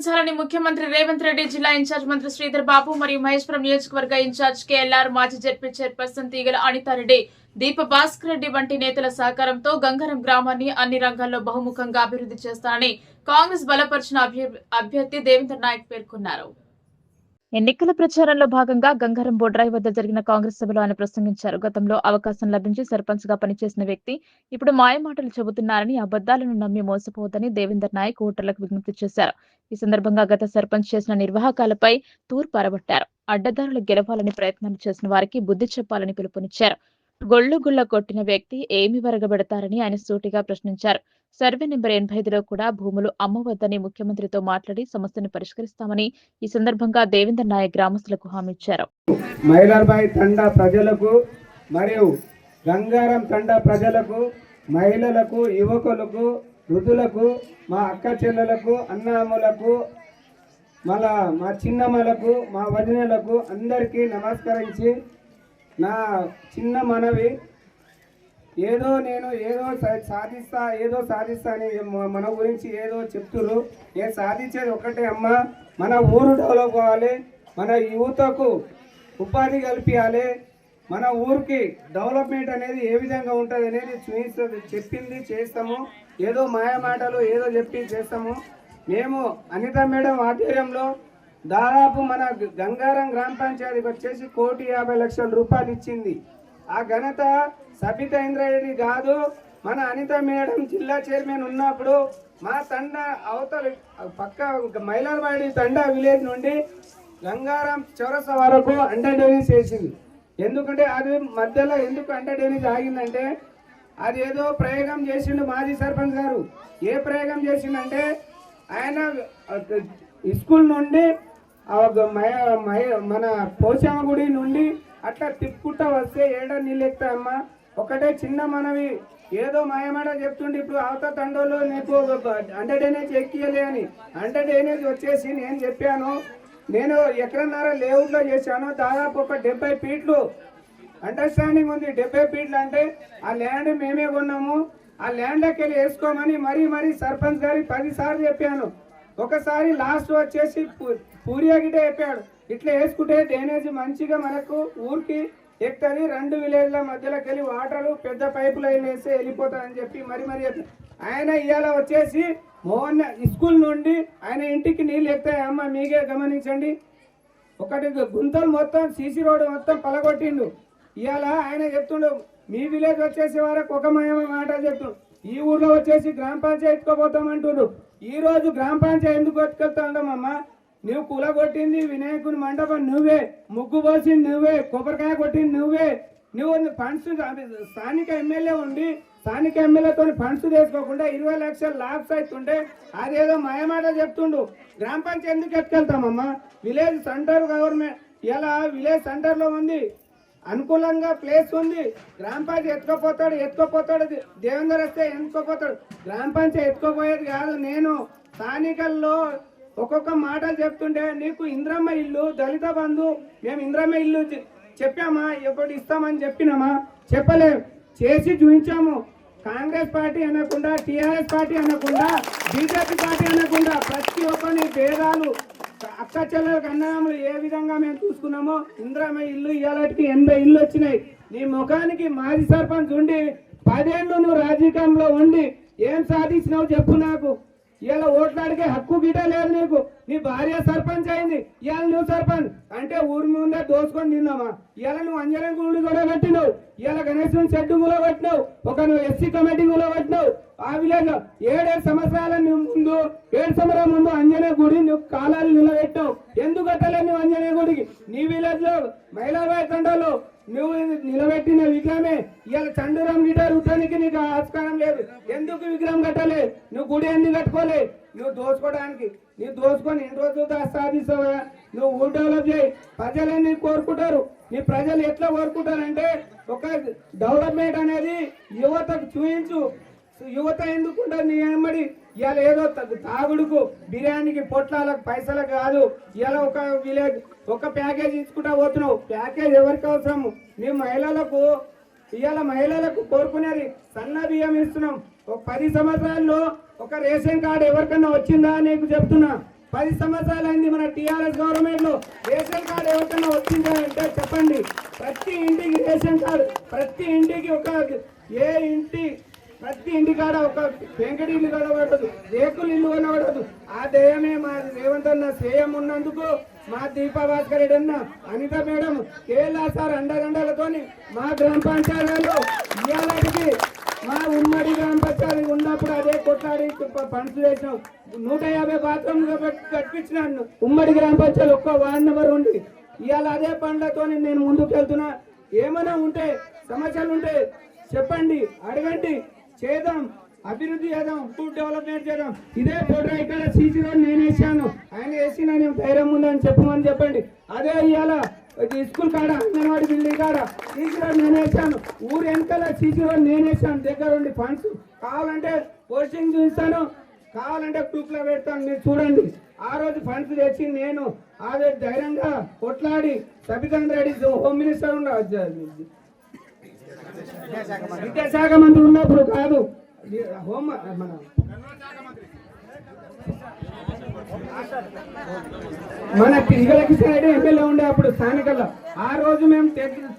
నమ్మకం ముఖ్యమంత్రి రేవంత్ రెడ్డి జిల్లా ఇన్ఛార్జ్ మంత్రి శ్రీధర్ బాబు మరియు మహేశ్వరం నియోజకవర్గ ఇన్ఛార్జ్ కేఎల్ఆర్ మాజీ జడ్పీ చైర్పర్సన్ తీగల అనితారెడ్డి దీప భాస్కర్ రెడ్డి వంటి నేతల సహకారంతో గంగారం గ్రామాన్ని అన్ని రంగాల్లో బహుముఖంగా అభివృద్ధి చేస్తానని కాంగ్రెస్ బలపరిచిన అభ్యర్థి దేవేంద్ర నాయక్ పేర్కొన్నారు. ఎన్నికల ప్రచారంలో భాగంగా గంగారం బోడ్రాయి వద్ద జరిగిన కాంగ్రెస్ సభలో ఆయన ప్రసంగించారు. గతంలో అవకాశం లభించి సర్పంచ్గా పనిచేసిన వ్యక్తి ఇప్పుడు మాయమాటలు చెబుతున్నారని అబద్దాలను నమ్మి మోసపోవద్దని దేవేందర్ నాయక్ ఓటర్లకు విజ్ఞప్తి చేశారు. ఈ సందర్భంగా గత సర్పంచ్ చేసిన నిర్వాహకాలపై తూర్పు అరబట్టారు. అడ్డదారులు గెలవాలని ప్రయత్నాలు చేసిన వారికి బుద్ధి చెప్పాలని పిలుపునిచ్చారు. గొళ్ళు గుళ్ళ కొట్టిన వ్యక్తి ఏమి వరగబెడతారని ఆయన సూటిగా ప్రశ్నించారు. సర్వే నెంబర్ ఎనభై ఐదులో కూడా భూములు అమ్మవద్దని ముఖ్యమంత్రితో మాట్లాడి సమస్యను పరిష్కరిస్తామని ఈ సందర్భంగా దేవేంద్ర నాయక్ గ్రామస్తులకు హామీ ఇచ్చారు. మైలర్బాయ్ తండా ప్రజలకు మరియు గంగారం తండా ప్రజలకు మహిళలకు యువకులకు వృద్ధులకు మా అక్క చెల్లెలకు అన్నములకు మళ్ళా మా చిన్నమ్మలకు మా వదినలకు అందరికీ నమస్కరించి నా చిన్న మనవి ఏదో నేను ఏదో సా- సాధిస్తా ఏదో సాధిస్తా అని మన గురించి ఏదో చెప్తున్నారు నేను సాధించేది ఒకటే అమ్మ. మన ఊరు డెవలప్ అవ్వాలి మన యువతకు ఉపాధి కల్పించాలి మన ఊరికి డెవలప్మెంట్ అనేది ఏ విధంగా ఉంటుంది అనేది చూపిస్తుంది చెప్పింది చేస్తాము. ఏదో మాయ మాటలు ఏదో చెప్పి చేస్తాము. మేము అనిత మేడం ఆధ్వర్యంలో దాదాపు మన గంగారం గ్రామ పంచాయతీకి వచ్చేసి కోటి యాభై లక్షల రూపాయలు ఇచ్చింది. ఆ ఘనత సబిత ఇంద్రారెడ్డి కాదు మన అనిత మేడం జిల్లా చైర్మన్ ఉన్నప్పుడు మా తండ అవతల పక్క మైలార్వాడి తండ విలేజ్ నుండి గంగారం చౌరస వరకు అండర్ డ్రైనేజ్ చేసింది. ఎందుకంటే అది మధ్యలో ఎందుకు అండర్ డ్రైనేజ్ ఆగిందంటే అది ఏదో ప్రయోగం చేసిండు మాజీ సర్పంచ్ గారు. ఏ ప్రయోగం చేసిండంటే ఆయన స్కూల్ నుండి మన పోచమ్మ గుడి నుండి అట్లా తిప్పుకుంటా వస్తే ఏడ నీళ్ళు ఎక్కుతాయమ్మా ఒకటే చిన్న మనవి. ఏదో మాయమాట చెప్తుండే ఇప్పుడు అవత తండోలో నీకు హండ్రెడ్ ఎనేజ్ ఎక్కియలే అని. హండ్రెడ్ ఎనేజ్ వచ్చేసి నేను చెప్పాను. నేను ఎక్కడన్నార లేఅవుట్లో చేశాను. దాదాపు ఒక డెబ్బై ఫీట్లు అండర్స్టాండింగ్ ఉంది. డెబ్బై ఫీట్లు అంటే ఆ ల్యాండ్ మేమే కొన్నాము. ఆ ల్యాండ్లోకి వెళ్ళి వేసుకోమని మరీ మరీ సర్పంచ్ గారికి పదిసార్లు చెప్పాను. ఒకసారి లాస్ట్ వచ్చేసి పు- పూరియా చెప్పాడు. ఇట్లా వేసుకుంటే డ్రైనేజ్ మంచిగా మనకు ఊరికి ఎక్కుతుంది రెండు విలేజ్ల మధ్యలోకి వెళ్ళి వాటర్లు పెద్ద పైపు లైన్ వేస్తే వెళ్ళిపోతాయని చెప్పి మరి మరి ఆయన ఇవాళ వచ్చేసి మోహన్ స్కూల్ నుండి ఆయన ఇంటికి నీళ్ళు ఎక్కుతాయి. అమ్మ మీకే గమనించండి. ఒకటి గుంతలు మొత్తం సీసీ రోడ్డు మొత్తం పలగొట్టిండు. ఇవాళ ఆయన చెప్తుండు మీ విలేజ్ వచ్చేసే వరకు ఒక మయమ మాట చెప్తుండు. ఈ ఊర్లో వచ్చేసి గ్రామ పంచాయతీ పోతామంటుండు ఈ రోజు గ్రామ పంచాయతీ ఎందుకు బతుకెళ్తాండమ్మా నువ్వు కుల కొట్టింది వినాయకుని మండపం నువ్వే ముగ్గు పోసింది నువ్వే కొబ్బరికాయ కొట్టింది నువ్వే. నువ్వు ఫండ్స్ స్థానిక ఎమ్మెల్యే ఉండి స్థానిక ఎమ్మెల్యేతో ఫండ్స్ తీసుకోకుండా ఇరవై లక్షలు లాబ్స్ అవుతుంటే అదేదో మాయమాట చెప్తుండు. గ్రామ పంచాయతీ ఎందుకు ఎత్తుకెళ్తామమ్మా విలేజ్ సెంటర్ గవర్నమెంట్ ఇలా విలేజ్ సెంటర్లో ఉంది. అనుకూలంగా ప్లేస్ ఉంది. గ్రామ పంచాయతీ ఎత్తుకోపోతాడు ఎత్తుకోపోతాడు దేవేందర్ వస్తే ఎత్తుకోపోతాడు. గ్రామ పంచాయతీ ఎత్తుకోపోయేది కాదు నేను. స్థానికల్లో ఒక్కొక్క మాటలు చెప్తుంటే నీకు ఇంద్రమ్మ ఇల్లు దళిత బంధు మేము ఇంద్రమ్మ ఇల్లు చెప్పామా? ఎప్పుడు ఇస్తామని చెప్పినామా? చెప్పలేము చేసి చూపించాము. కాంగ్రెస్ పార్టీ అనకుండా టీఆర్ఎస్ పార్టీ అనకుండా బీజేపీ పార్టీ అనకుండా ప్రతి ఒక్కరి భేదాలు అక్క చెల్లెలకు అన్నదమ్ములు ఏ విధంగా మేము చూసుకున్నామో ఇంద్రమ్మ ఇల్లు ఇవాళకి ఎనభై ఇల్లు వచ్చినాయి. నీ ముఖానికి మాజీ సర్పంచ్ ఉండి పదేళ్ళు నువ్వు రాజకీయంలో ఉండి ఏం సాధించినావు చెప్పు నాకు. ఇవాళ ఓట్లాడికే హక్కు గిట లేదు నీకు. నీ భార్య సర్పంచ్ అయింది. ఇవాళ నువ్వు సర్పంచ్. అంటే ఊరి ముందే దోసుకొని తిన్నామా ఇవాళ నువ్వు అంజనం గుడి కూడా కట్టినావు ఇవాళ గణేశం షెడ్ కూడా పెట్టినావు ఒక నువ్వు ఎస్సీ కమిటీ కూడా పెట్టినావు ఆ విలేజ్ ఏడేడు సంవత్సరాల ముందు ఏడు సంవత్సరాల ముందు అంజనేయ గుడి నువ్వు కాలాలు నిలబెట్టావు. ఎందుకు కట్టలేదు నువ్వు అంజనేయ గుడికి? నీ విలేజ్లో మహిళా తండలో నువ్వు నిలబెట్టిన విగ్రహమే? ఇవాళ చండురం గిటార్ ఉట్టానికి నీకు ఆస్కారం లేదు. ఎందుకు విగ్రహం కట్టలే నువ్వు గుడి ఎందుకు కట్టుకోలే? నువ్వు దోచుకోవడానికి. నువ్వు దోచుకొని ఎన్ని రోజులు దా సాధిస్తావా నువ్వు ఊరు డెవలప్ చేయి. ప్రజలన్నీ కోరుకుంటారు. నీ ప్రజలు ఎట్లా కోరుకుంటారంటే ఒక డెవలప్మెంట్ అనేది యువతకు చూపించు యువత ఎందుకుంటారు నీ అమ్మడి ఇవాళ ఏదో తాగుడుకు బిర్యానీకి పొట్లాలకు పైసలకు కాదు. ఇవాళ ఒక విలేజ్ ఒక ప్యాకేజ్ ఇచ్చుకుంటా పోతున్నావు. ప్యాకేజ్ ఎవరికి అవసరము? మేము మహిళలకు ఇవాళ మహిళలకు కోరుకునేది సన్న బియ్యం ఇస్తున్నాం. ఒక పది సంవత్సరాల్లో ఒక రేషన్ కార్డు ఎవరికన్నా వచ్చిందా నీకు చెప్తున్నా. పది సంవత్సరాలు అయింది మన టీఆర్ఎస్ గవర్నమెంట్లో రేషన్ కార్డు ఎవరికన్నా వచ్చిందా అంటే చెప్పండి. ప్రతి ఇంటికి రేషన్ కార్డు ప్రతి ఇంటికి ఒక ఏ ఇంటి ప్రతి ఇంటి కాడ ఒక వెంకటి ఇల్లు కనబడదు రేకులు ఇల్లు కనబడదు. ఆ దయమే మా రేవంత్ అన్న శ్రేయం ఉన్నందుకు మా దీపా భాస్కర్ రెడ్డి అన్న అనిత మేడం కేఎల్ఆ సార్ అండగండలతోని మా గ్రామ పంచాయతీలో ఇవాళకి మా ఉమ్మడి గ్రామ పంచాయతీ ఉన్నప్పుడు అదే కొట్లాడి పంచు చేసినాం. నూట యాభై బాత్రూమ్ కట్టించినాను. ఉమ్మడి గ్రామ పంచాయతీ ఒక్క వార్డ్ నెంబర్ ఉంది. ఇవాళ అదే పండ్లతోని నేను ముందుకు వెళ్తున్నా ఏమైనా ఉంటే సమస్యలు ఉంటే చెప్పండి అడగండి. చేద్దాం. అభివృద్ధి చేద్దాం. ఫుడ్ డెవలప్మెంట్ చేద్దాం. ఇదే ఫోటో ఇక్కడ సీసీ రోడ్ నేను వేసాను. ఆయన వేసిన నేను ధైర్యం ఉందని చెప్పమని చెప్పండి. అదే ఇవాళ స్కూల్ కాడ అంగన్వాడి బిల్డింగ్ కాడ సీసీ రోడ్ నేను వేసాను. ఊరు వెనకాల సీసీ రోడ్ నేను వేసాను. దగ్గర ఉండి ఫండ్స్ కావాలంటే పోస్టింగ్ చూపిస్తాను. కావాలంటే గ్రూప్లో పెడతాను. మీరు చూడండి. ఆ రోజు ఫండ్స్ తెచ్చి నేను అదే ధైర్యంగా కొట్లాడి సబితంద్ర రెడ్డి హోమ్ మినిస్టర్ ఉండ విద్యాశాఖ మంత్రి. ఉన్నప్పుడు కాదు. ఇది హోమ్ మన మన పిల్లలకి సైడ్ ఎమ్మెల్యే ఉండే అప్పుడు స్థానికల్లో ఆ రోజు మేము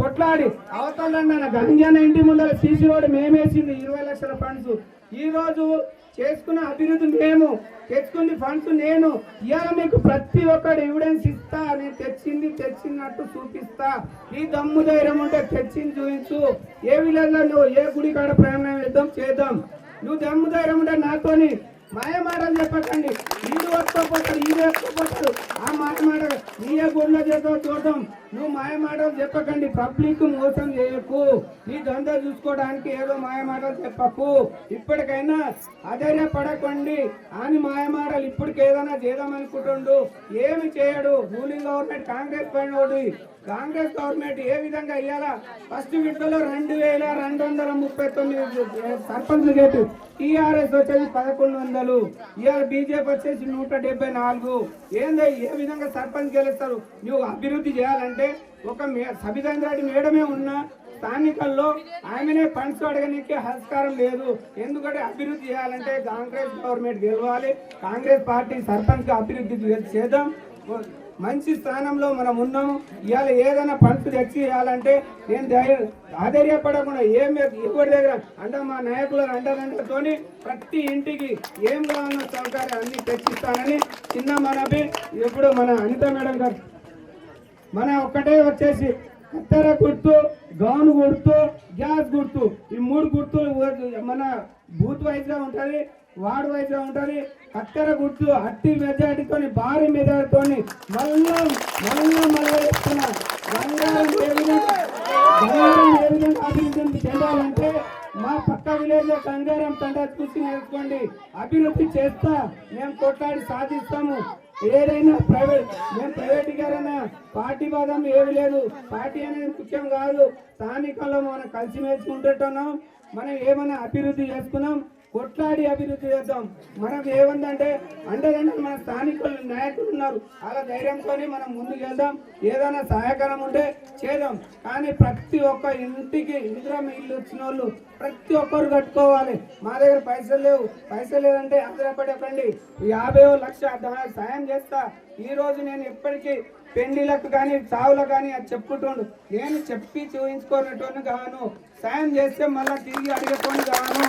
కొట్లాడి అవతలన్న గంజాన ఇంటి ముందర సీసీ రోడ్డు మేమేసింది ఇరవై లక్షల ఫండ్స్. ఈ రోజు చేసుకున్న అభివృద్ధి మేము తెచ్చుకుంది ఫండ్స్ నేను. ఇవాళ మీకు ప్రతి ఒక్కటి ఎవిడెన్స్ ఇస్తా నేను తెచ్చింది తెచ్చినట్టు చూపిస్తా. ఈ దమ్ము ధైర్యం ఉంటే తెచ్చింది చూపించు. ఏ విలేజ్ నువ్వు ఏ గుడి కాడ ప్రయాణం చేద్దాం చేద్దాం. నువ్వు దమ్ము ధైర్యం ఉంటే నాతోని మాయ మాటలు చెప్పకండి. వీడు వస్తూ పోతాడు వీడు వస్తూ పోతాడు. ఆ మాయ మాటలు నీయే గుడిలో చేద్దాం చూద్దాం నువ్వు మాయ మాటలు చెప్పకండి. పబ్లిక్ మోసం చేయకు. నీ దందా చూసుకోవడానికి ఏదో మాయ మాటలు చెప్పకు. ఇప్పటికైనా అధైర్య పడకండి అని మాయ మాటలు ఇప్పటికి ఏదైనా చేద్దామనుకుంటుండు ఏమి చేయడు. రూలింగ్ గవర్నమెంట్ కాంగ్రెస్ పైన కాంగ్రెస్ గవర్నమెంట్ ఏ విధంగా ఇవ్వాలా ఫస్ట్ విడతలో రెండు వేల రెండు వందల ముప్పై తొమ్మిది సర్పంచ్ గేటు. టీఆర్ఎస్ వచ్చేసి పదకొండు వందలు. ఇవాళ బీజేపీ వచ్చేసి నూట డెబ్బై నాలుగు. ఏందో? ఏ విధంగా సర్పంచ్ గెలుస్తారు నువ్వు అభివృద్ధి చేయాలంటే ఒక మే- రెడ్డి మేడమే ఉన్నా స్థానికల్లో ఆమెనే ఫండ్స్ అడగడానికి హస్కారం లేదు. ఎందుకంటే అభివృద్ధి చేయాలంటే కాంగ్రెస్ గవర్నమెంట్ గెలవాలి. కాంగ్రెస్ పార్టీ సర్పంచ్ అభివృద్ధి చేద్దాం. మంచి స్థానంలో మనం ఉన్నాము. ఇవాళ ఏదైనా ఫండ్స్ తెచ్చి ఇవ్వాలంటే నేను ధైర్యం ఆధైర్యపడకుండా ఏం ఎవరి దగ్గర అంటే మా నాయకుల అండదండతోని ప్రతి ఇంటికి ఏం కావాలన్న సౌకర్యం అన్ని తెచ్చిస్తానని చిన్న మనవి ఇప్పుడు మన అనిత మేడం గారు. మన ఒక్కటే వచ్చేసి కత్తెర గుర్తు గౌన్ గుర్తు గ్యాస్ గుర్తు. ఈ మూడు గుర్తులు మన బూత్ వైజ్గా ఉంటుంది. వార్డ్ వైపులో ఉంటుంది. ఉంటది గుడ్డు అట్టి మెజార్టీతోని భారీ మెజార్టీతోని మళ్ళా మళ్ళా మళ్ళా చెప్తున్నా బంగారం ఏ విధంగా బంగారం ఏ విధంగా అభివృద్ధి చెందాలంటే మా పక్క విలేజ్లో గంగారం తండా చూసి నేర్చుకోండి. అభివృద్ధి చేస్తా మేము కొట్లాడి సాధిస్తాము. ఏదైనా ప్రైవేట్ మేము ప్రైవేట్ గారైనా పార్టీ బాధం ఏమి లేదు. పార్టీ అనేది ముఖ్యం కాదు. స్థానికంలో మనం కలిసిమెలిసి ఉండేట్టున్నాం. మనం ఏమైనా అభివృద్ధి చేసుకున్నాం. కొట్లాడి అభివృద్ధి చేద్దాం. మనకు ఏముందంటే అంటే మన స్థానికులు నాయకులు ఉన్నారు. అలా ధైర్యంతో మనం ముందుకు వెళ్దాం. ఏదైనా సహాయకరం ఉంటే చేద్దాం. కానీ ప్రతి ఒక్క ఇంటికి ఇందిరా ఇల్లు వచ్చిన వాళ్ళు ప్రతి ఒక్కరు కట్టుకోవాలి. మా దగ్గర పైసలు లేవు. పైసలు లేదంటే ఆధారపడకండి యాభై లక్ష దా- సాయం చేస్తా. ఈ రోజు నేను ఎప్పటికీ పెళ్ళిలకు కానీ చావులకు కానీ అది చెప్పుకుంటుండు. నేను చెప్పి చూపించుకున్నట్టు కాను. సాయం చేస్తే మళ్ళీ తిరిగి అడిగేటోని కాను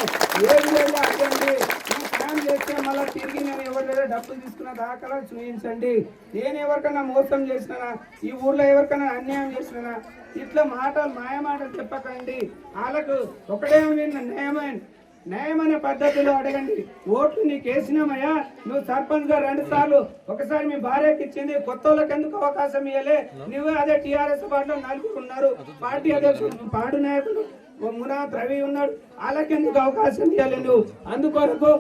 ఏది లేదు అడగండి? సాయం చేస్తే మళ్ళీ తిరిగి నేను ఎవరి దగ్గర డబ్బులు తీసుకున్న దాఖలా చూపించండి. నేను ఎవరికైనా మోసం చేసినా ఈ ఊర్లో ఎవరికైనా అన్యాయం చేసినా ఇట్లా మాటలు మాయ మాటలు చెప్పకండి. వాళ్ళకు ఒకటే విన్న న్యాయమైన న్యాయమైన పద్ధతిలో అడగండి. ఓట్లు నీకు వేసినామయ్యా నువ్వు సర్పంచ్గా రెండు సార్లు ఒకసారి మీ భార్యకి ఇచ్చింది కొత్త వాళ్ళకి ఎందుకు అవకాశం ఇవ్వలే నువ్వు అదే టీఆర్ఎస్ పార్టీలో నలుగురు ఉన్నారు. పార్టీ అధ్యక్షుడు పాడు నాయకుడు. మునా రవి ఉన్నాడు. వాళ్ళకి ఎందుకు అవకాశం ఇవ్వలే నువ్వు? అందుకొరకు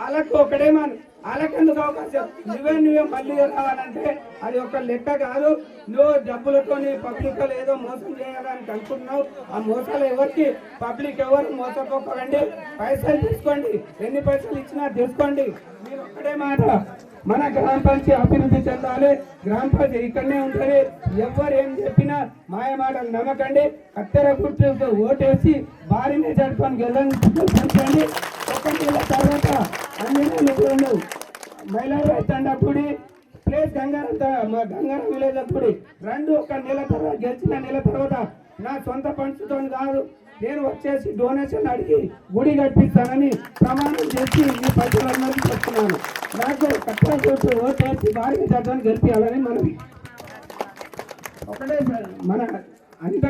వాళ్ళకు ఒకటేమని వాళ్ళకెందుకు అవకాశం? నువ్వే నువ్వే మళ్ళీ రావాలంటే అది ఒక లెక్క కాదు. నువ్వు డబ్బులతో పబ్లిక్ ఏదో మోసం చేయాలని అనుకుంటున్నావు. ఆ మోసాలు ఎవరికి? పబ్లిక్ ఎవరు మోసపోకండి. పైసలు తీసుకోండి. ఎన్ని పైసలు ఇచ్చినా తీసుకోండి. మీరు ఒక్కడే మాట. మన గ్రామ పంచాయతీ అభివృద్ధి చెందాలి. గ్రామ పంచాయతీ ఇక్కడనే ఉంటుంది ఎవరు ఏం చెప్పినా మాయ మాటలు నమ్మకండి. కత్తెర గుర్తు ఓటేసి భారీ మెజార్టీతో గెలండి ఒక తర్వాత అన్ని మహిళలు మహిళా ప్లేస్ గంగారం గంగారం విలేజ్ గుడి రెండు ఒక నెల తర్వాత గెలిచిన నెల తర్వాత నా సొంత పంచుతో కాదు నేను వచ్చేసి డొనేషన్ అడిగి గుడి కట్టిస్తానని ప్రమాణం చేసి మీ ప్రజలందరికీ చెప్తున్నాను నాకు కట్టా చూసి ఓటేసి భారీ చట్టాన్ని గెలిపించాలని మనవి ఒకటే సార్, మన అనిత